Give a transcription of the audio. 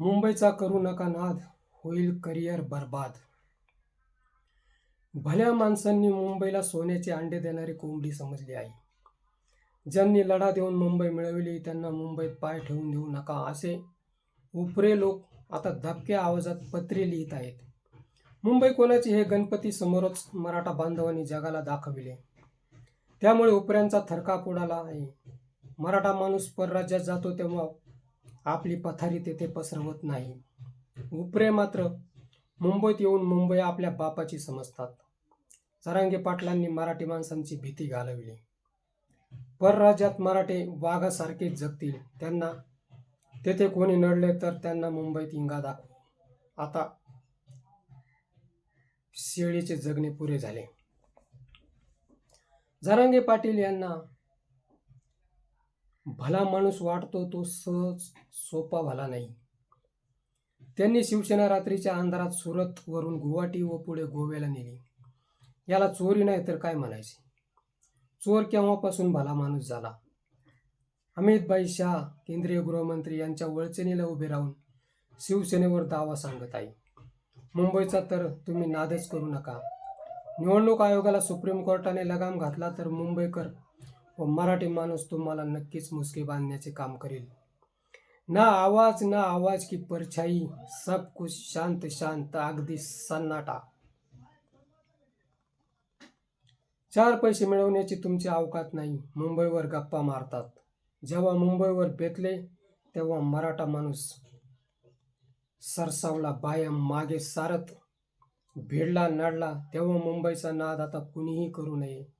मुंबईचा करू नका नाद होईल करिअर बर्बाद. भल्या माणसांनी मुंबईला सोन्याचे अंडे देणारी कोंबडी समजली आहे ज्यांनी लढा देऊन मुंबई मिळवली त्यांना मुंबईत पाय ठेवून देऊ नका असे उपरे लोक आता धबक्या आवाजात पत्रे लिहित आहेत. मुंबई कोणाची हे गणपती समोरच मराठा बांधवांनी जगाला दाखविले. त्यामुळे उपऱ्यांचा थरकाप उडाला आहे. मराठा माणूस परराज्यात जातो तेव्हा आपली पथारी तेथे पसरवत नाही. उपरे मात्र मुंबईत येऊन मुंबई आपल्या बापाची समजतात. सरांगे पाटलांनी मराठी माणसांची भीती घालवली. परराज्यात मराठे वाघासारखे जगतील. त्यांना तेथे कोणी नडले तर त्यांना मुंबईत इंगा दाखव. आता शेळीचे जगणे पुरे झाले. झरांगे पाटील यांना भला माणूस वाटतो तो सहज सोपा भला नाही. त्यांनी शिवसेना रात्रीच्या अंधारात सुरत वरून गुवाहाटी व पुढे गोव्याला नेली. याला चोरी नाही तर काय म्हणायचे? चोर केव्हापासून भला माणूस झाला? अमितभाई शाह केंद्रीय गृहमंत्री यांच्या वळचणीला उभे राहून शिवसेनेवर दावा सांगत आहे. मुंबईचा तर तुम्ही नादच करू नका. निवडणूक आयोगाला सुप्रीम कोर्टाने लगाम घातला तर मुंबईकर व मराठी माणूस तुम्हाला नक्कीच मुसके बांधण्याचे काम करेल. ना आवाज ना आवाज की परछाई सब कुछ शांत शांत अगदी सन्नाटा. चार पैसे मिळवण्याची तुमची अवकात नाही मुंबईवर गप्पा मारतात. जेव्हा मुंबईवर बेतले तेव्हा मराठा माणूस सरसावला बाया मागे सारत. भिडला नडला तेव्हा मुंबईचा नाद आता कुणीही करू नये.